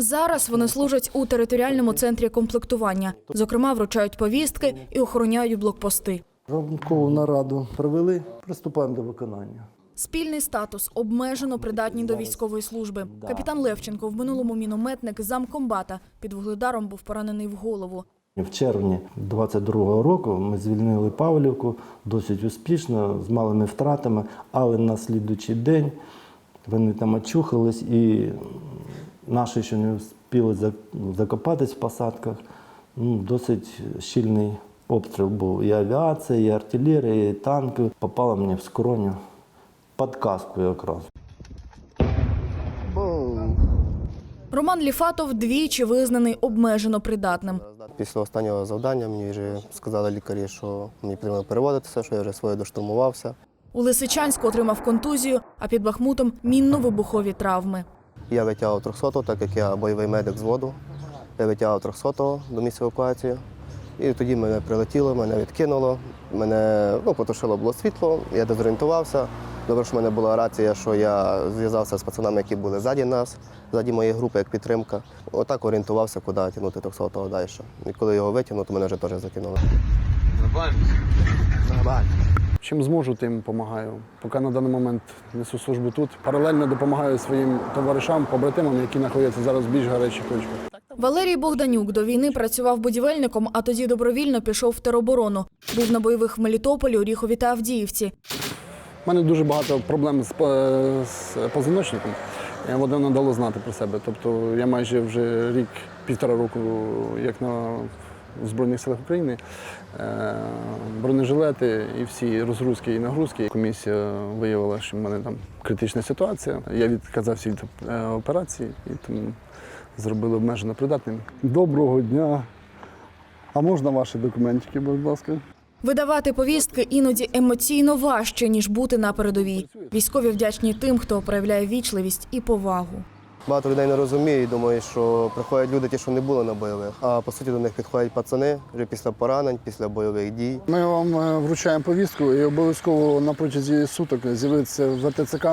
Зараз вони служать у територіальному центрі комплектування. Зокрема, вручають повістки і охороняють блокпости. Ранкову нараду провели, приступаємо до виконання. Спільний статус обмежено придатні до військової служби. Капітан Левченко в минулому мінометник замкомбата під вугледаром був поранений в голову. В червні 22-го року ми звільнили Павлівку досить успішно, з малими втратами, але на слідуючий день вони там очухались і наші ще не встигли закопатись в посадках. Ну, досить щільний обстріл був. І авіація, і артилерія, і танки. Попало мені в скроню під каску якраз. Роман Ліфатов двічі визнаний обмежено придатним. Після останнього завдання мені вже сказали лікарі, що мені потрібно переводитися, що я вже своє доштурмувався. У Лисичанську отримав контузію, а під Бахмутом мінно-вибухові травми. Я витягав 300-го, так як я бойовий медик з воду. Я витягав 300-го до місця евакуації. І тоді мене прилетіло, мене відкинуло, мене ну, потушило було світло, я дезорієнтувався. Добре, що в мене була рація, що я зв'язався з пацанами, які були ззаді нас, ззаді моєї групи, як підтримка. Отак орієнтувався, куди тягнути 300-го далі. І коли його витягнув, то мене вже теж закинули. Чим зможу, тим допомагаю. Поки на даний момент несу службу тут. Паралельно допомагаю своїм товаришам, побратимам, які знаходяться зараз в більш гарячих точках. Валерій Богданюк до війни працював будівельником, а тоді добровільно пішов в тероборону. Був на бойових в Мелітополі, Оріхові та Авдіївці. У мене дуже багато проблем з, е, з позвоночником. Е, Воно дало знати про себе. Тобто я майже вже рік, півтора року, як на Збройних силах України, Е, бронежилети і всі розгрузки і нагрузки. Комісія виявила, що в мене там критична ситуація. Я відказався від е, операції і тому зробили обмежено придатним. Доброго дня. А можна ваші документики, будь ласка? Видавати повістки іноді емоційно важче, ніж бути на передовій. Військові вдячні тим, хто проявляє вічливість і повагу. Багато людей не розуміє і думає, що приходять люди, ті, що не були на бойових. А по суті до них підходять пацани вже після поранень, після бойових дій. Ми вам е, вручаємо повістку і обов'язково на протязі суток з'явитися в РТЦК